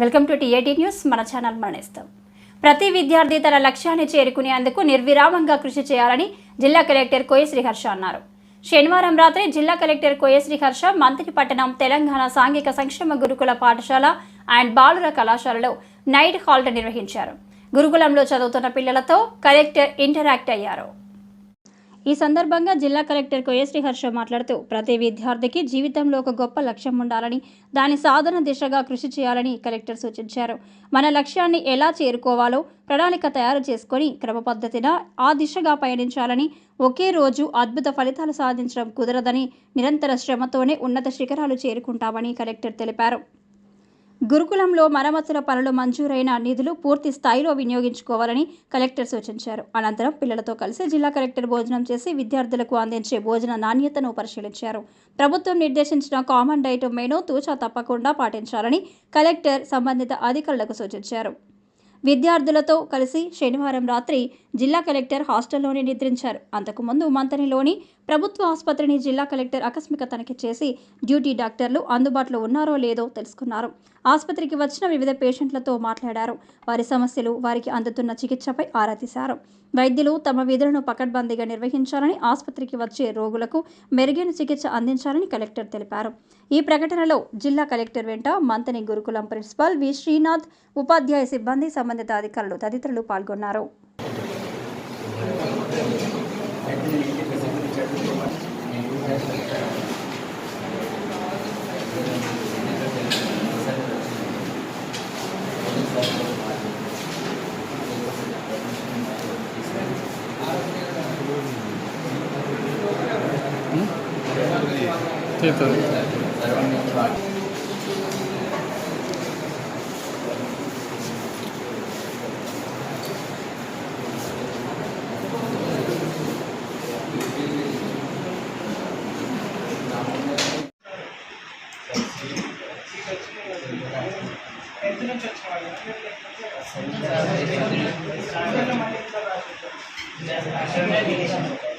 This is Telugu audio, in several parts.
Welcome to TAT news. మన ఛానల్ మరణిస్తాం ప్రతి విద్యార్థి తన లక్ష్యాన్ని చేరుకునేందుకు నిర్విరామంగా కృషి చేయాలని జిల్లా కలెక్టర్ కోయశ్రీ హర్ష అన్నారు. శనివారం రాత్రి జిల్లా కలెక్టర్ కోయశ్రీ హర్ష మంత్రిపట్టణం తెలంగాణ సాంఘిక సంక్షేమ గురుకుల పాఠశాల అండ్ బాలుర కళాశాలలో నైట్ హాల్ట్ నిర్వహించారు. గురుకులంలో చదువుతున్న పిల్లలతో కలెక్టర్ ఇంటరాక్ట్ అయ్యారు. ఈ సందర్భంగా జిల్లా కలెక్టర్ కోయశ్రీ హర్ష మాట్లాడుతూ ప్రతి విద్యార్థికి జీవితంలో ఒక గొప్ప లక్ష్యం ఉండాలని దాని సాధన దిశగా కృషి చేయాలని కలెక్టర్ సూచించారు. మన లక్ష్యాన్ని ఎలా చేరుకోవాలో ప్రణాళిక తయారు చేసుకొని క్రమపద్ధతిన ఆ దిశగా పయనించాలని ఒకే రోజు అద్భుత ఫలితాలు సాధించడం కుదరదని నిరంతర శ్రమతోనే ఉన్నత శిఖరాలు చేరుకుంటామని కలెక్టర్ తెలిపారు. గురుకులంలో మరమ్మతుల పనులు మంజూరైన నిధులు పూర్తి స్థాయిలో వినియోగించుకోవాలని కలెక్టర్ సూచించారు. అనంతరం పిల్లలతో కలిసి జిల్లా కలెక్టర్ భోజనం చేసి విద్యార్థులకు అందించే భోజన నాణ్యతను పరిశీలించారు. ప్రభుత్వం నిర్దేశించిన కామన్ డైట్ మెనూ తూచా తప్పకుండా పాటించాలని కలెక్టర్ సంబంధిత అధికారులకు సూచించారు. విద్యార్థులతో కలిసి శనివారం రాత్రి జిల్లా కలెక్టర్ హాస్టల్లోనే నిద్రించారు. అంతకుముందు మంతనిలోని ప్రభుత్వ ఆసుపత్రిని జిల్లా కలెక్టర్ ఆకస్మిక తనిఖీ చేసి డ్యూటీ డాక్టర్లు అందుబాటులో ఉన్నారో లేదో తెలుసుకున్నారు. ఆసుపత్రికి వచ్చిన వివిధ పేషెంట్లతో మాట్లాడారు. వారి సమస్యలు వారికి అందుతున్న చికిత్సపై ఆరా తీశారు. వైద్యులు తమ విధులను పకడ్బందీగా నిర్వహించాలని ఆసుపత్రికి వచ్చే రోగులకు మెరుగైన చికిత్స అందించాలని కలెక్టర్ తెలిపారు. ఈ ప్రకటనలో జిల్లా కలెక్టర్ వెంట మంతని గురుకులం ప్రిన్సిపాల్ వి. శ్రీనాథ్ ఉపాధ్యాయ సిబ్బంది సంబంధిత అధికారులు తదితరులు పాల్గొన్నారు. చేస్తారు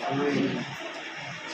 అది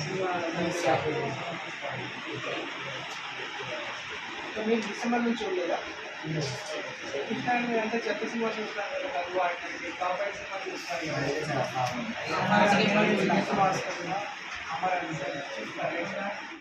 సినిమా మీరు డిసెంబర్ నుంచి చూడలేదా కృష్ణాన్ని అంటే చెత్త సినిమా చూస్తాను కదా రఘు అంటే కాపాడి సినిమా చూస్తాను కదా అమరావతి సినిమా చూస్తాను అమరావతి చూస్తాను